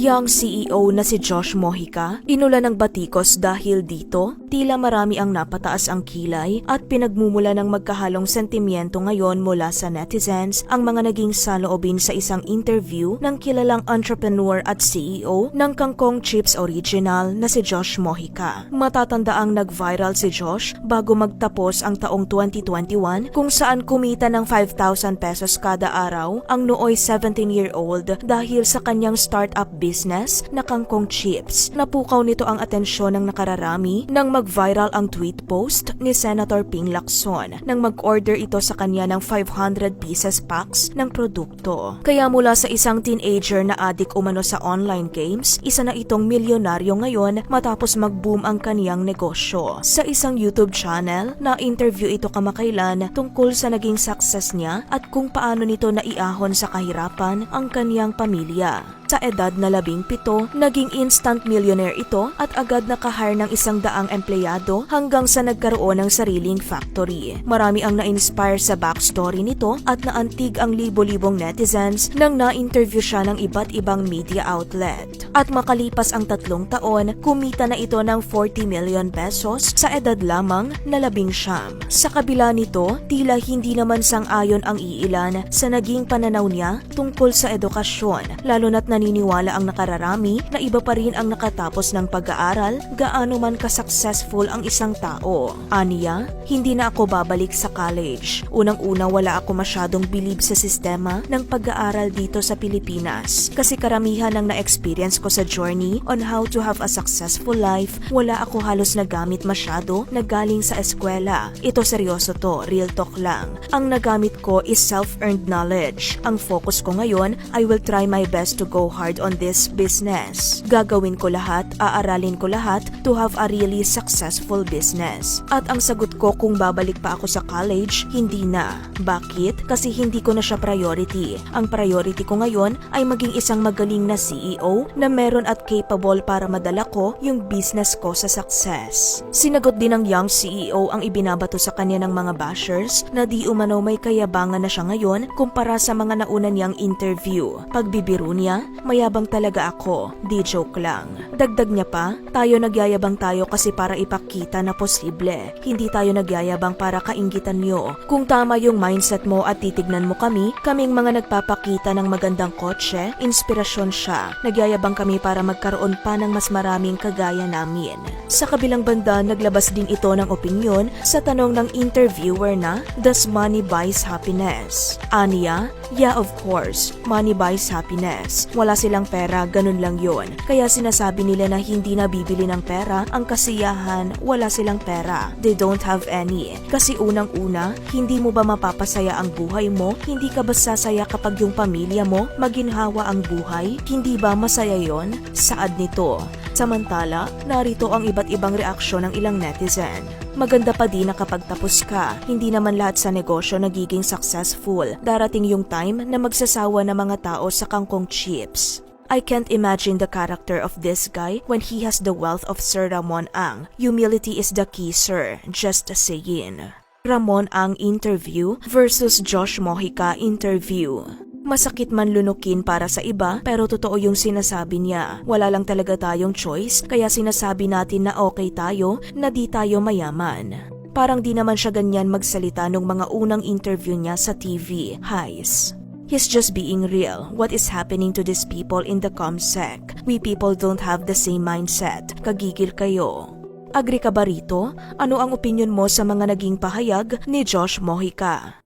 Yang CEO na si Josh Mojica, inula ng batikos dahil dito, tila marami ang napataas ang kilay at pinagmumula ng magkahalong sentimiento ngayon mula sa netizens ang mga naging saloobin sa isang interview ng kilalang entrepreneur at CEO ng Kangkong Chips Original na si Josh Mojica. Matatanda ang nag-viral si Josh bago magtapos ang taong 2021 kung saan kumita ng 5,000 pesos kada araw ang nooy 17-year-old dahil sa kanyang startup business na kangkong chips. Napukaw nito ang atensyon ng nakararami nang mag-viral ang tweet post ni Senator Ping Lacson nang mag-order ito sa kanya ng 500 pieces packs ng produkto. Kaya mula sa isang teenager na adik umano sa online games, isa na itong milyonaryo ngayon matapos mag-boom ang kaniyang negosyo. Sa isang YouTube channel, na-interview ito kamakailan tungkol sa naging success niya at kung paano nito naiahon sa kahirapan ang kaniyang pamilya. Sa edad na labing pito, naging instant millionaire ito at agad nakahire ng isang daang empleyado hanggang sa nagkaroon ng sariling factory. Marami ang na-inspire sa backstory nito at naantig ang libo-libong netizens nang na-interview siya ng iba't ibang media outlet. At makalipas ang tatlong taon, kumita na ito ng 40 million pesos sa edad lamang na labing siyam. Sa kabila nito, tila hindi naman sang-ayon ang iilan sa naging pananaw niya tungkol sa edukasyon, lalo na't naniniwala ang nakararami na iba pa rin ang nakatapos ng pag-aaral gaano man ka-successful ang isang tao. Aniya, hindi na ako babalik sa college. Unang-una wala ako masyadong bilib sa sistema ng pag-aaral dito sa Pilipinas kasi karamihan ng na-experience ko sa journey on how to have a successful life, wala ako halos nagamit masyado na galing sa eskwela. Ito seryoso to, real talk lang. Ang nagamit ko is self-earned knowledge. Ang focus ko ngayon, I will try my best to go hard on this business. Gagawin ko lahat, aaralin ko lahat to have a really successful business. At ang sagot ko kung babalik pa ako sa college, hindi na. Bakit? Kasi hindi ko na siya priority. Ang priority ko ngayon ay maging isang magaling na CEO na meron at capable para madala ko yung business ko sa success. Sinagot din ng young CEO ang ibinabato sa kanya ng mga bashers na di umano may kayabangan na siya ngayon kumpara sa mga nauna niyang interview. Pagbibiro niya, mayabang talaga ako, di joke lang. Dagdag niya pa, tayo nagyayabang tayo kasi para ipakita na posible. Hindi tayo nagyayabang para kaingitan niyo. Kung tama yung mindset mo at titignan mo kami, kaming mga nagpapakita ng magandang kotse, inspirasyon siya. Nagyayabang kami para magkaroon pa ng mas maraming kagaya namin. Sa kabilang banda, naglabas din ito ng opinyon sa tanong ng interviewer na, Does money buys happiness? Aniya, yeah of course, money buys happiness. Wala silang pera, ganun lang yon. Kaya sinasabi nila na hindi na bibili ng pera ang kasiyahan, wala silang pera. They don't have any. Kasi unang-una, hindi mo ba mapapasaya ang buhay mo? Hindi ka ba sasaya kapag yung pamilya mo maginhawa ang buhay? Hindi ba masaya yon? Saad nito. Samantala, narito ang iba't ibang reaksyon ng ilang netizen. Maganda pa din na kapag tapos ka, hindi naman lahat sa negosyo nagiging successful. Darating yung time na magsasawa ng mga tao sa kangkong chips. I can't imagine the character of this guy when he has the wealth of Sir Ramon Ang. Humility is the key, sir. Just saying. Ramon Ang interview versus Josh Mojica interview. Masakit man lunukin para sa iba pero totoo yung sinasabi niya. Wala lang talaga tayong choice kaya sinasabi natin na okay tayo na di tayo mayaman. Parang di naman siya ganyan magsalita nung mga unang interview niya sa TV, Highs. He's just being real. What is happening to these people in the ComSec? We people don't have the same mindset. Kagigil kayo. Agree ka ba rito? Ano ang opinion mo sa mga naging pahayag ni Josh Mojica?